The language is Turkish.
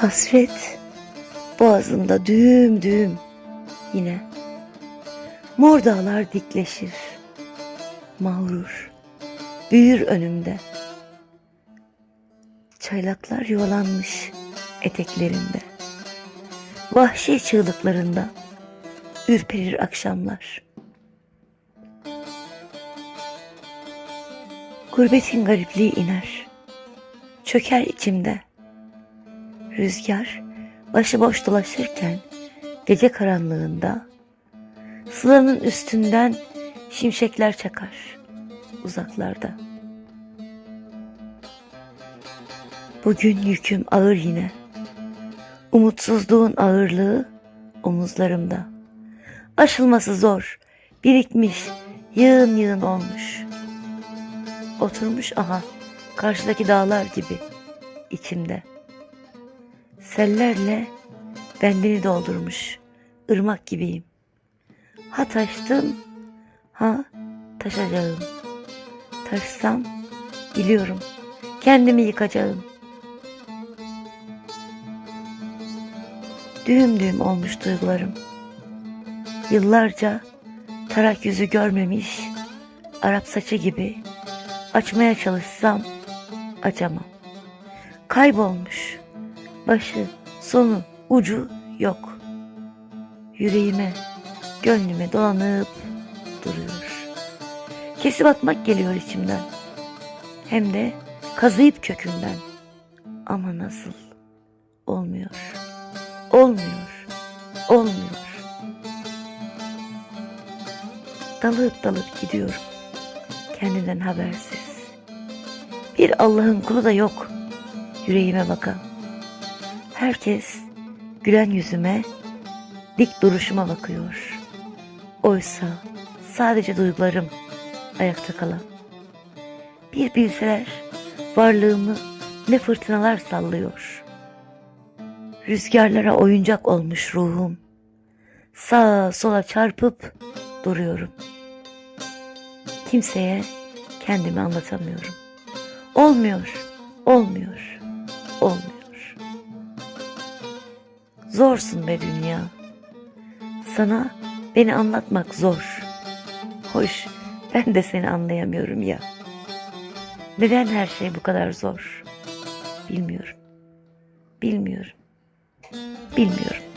Hasret boğazımda düğüm düğüm yine. Mor dağlar dikleşir. Mağrur büyür önümde. Çaylaklar yuvalanmış eteklerinde. Vahşi çığlıklarında ürperir akşamlar. Gurbetin garipliği iner. Çöker içimde. Rüzgar başıboş dolaşırken gece karanlığında Sıla'nın üstünden şimşekler çakar uzaklarda. Bugün yüküm ağır yine. Umutsuzluğun ağırlığı omuzlarımda. Aşılması zor, birikmiş, yığın yığın olmuş. Oturmuş aha karşıdaki dağlar gibi içimde. Sellerle bendeni doldurmuş ırmak gibiyim. Ha taştım, ha taşacağım. Taşsam biliyorum kendimi yıkacağım. Düğüm düğüm olmuş duygularım. Yıllarca tarak yüzü görmemiş Arap saçı gibi açmaya çalışsam açamam. Kaybolmuş başı, sonu, ucu yok. Yüreğime, gönlüme dolanıp duruyor. Kesip atmak geliyor içimden. Hem de kazıyıp kökünden. Ama nasıl? Olmuyor. Olmuyor. Olmuyor. Dalıp dalıp gidiyorum. Kendinden habersiz. Bir Allah'ın kulu da yok. Yüreğime bakan. Herkes gülen yüzüme, dik duruşuma bakıyor. Oysa sadece duygularım ayakta kalan. Bir bilseler varlığımı ne fırtınalar sallıyor. Rüzgarlara oyuncak olmuş ruhum. Sağa sola çarpıp duruyorum. Kimseye kendimi anlatamıyorum. Olmuyor, olmuyor, olmuyor. Zorsun be dünya. Sana beni anlatmak zor. Hoş, ben de seni anlayamıyorum ya. Neden her şey bu kadar zor? Bilmiyorum. Bilmiyorum bilmiyorum.